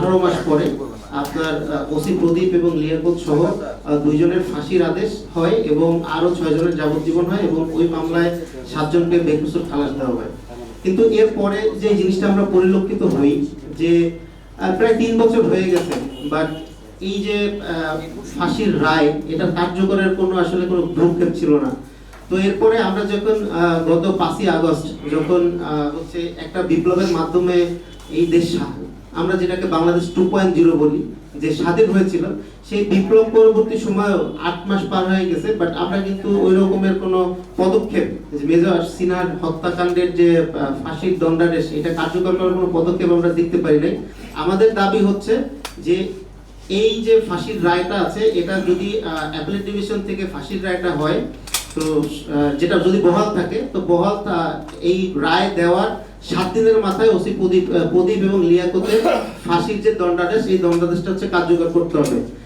আঠারো মাস পরে আপনার ওসি প্রদীপ এবং লিয়াকত সহ দুইজনের ফাঁসির আদেশ হয় এবং আরও ছয় জনের যাবজ্জীবন হয় এবং ওই মামলায় সাতজনকে বেকসুর খালাস দেওয়া হয়। কিন্তু এরপরে যে জিনিসটা আমরা পরিলক্ষিত হই যে প্রায় তিন বছর হয়ে গেছে বাট এই যে ফাঁসির রায়, এটা কার্যকরের কোনো আসলে কোনো ভ্রুক্ষেপ ছিল না। তো এরপরে আমরা যখন গত পাঁচই আগস্ট যখন হচ্ছে একটা বিপ্লবের মাধ্যমে এই দেশ আমরা যেটাকে বাংলাদেশ টু পয়েন্ট জিরো বলি, যে স্বাধীন হয়েছিল, সেই বিপ্লব পরবর্তী সময় আট মাস পার হয়ে গেছে বাট আমরা কিন্তু ওই রকমের কোনো পদক্ষেপ মেজর সিনহার হত্যাকাণ্ডের যে ফাঁসির দণ্ডাদেশ, এটা কার্যকর করার কোনো পদক্ষেপ আমরা দেখতে পারি নাই। আমাদের দাবি হচ্ছে যে, এই যে ফাঁসির রায়টা আছে, এটা যদি অ্যাপেলেট ডিভিশন থেকে ফাঁসির রায়টা হয় তো যেটা যদি বহাল থাকে, তো বহাল এই রায় দেওয়ার সাত দিনের মাথায় ওসি প্রদীপ প্রদীপ এবং লিয়াকতের ফাঁসির যে দণ্ডাদেশ, এই দণ্ডাদেশটা হচ্ছে কার্যকর করতে হবে।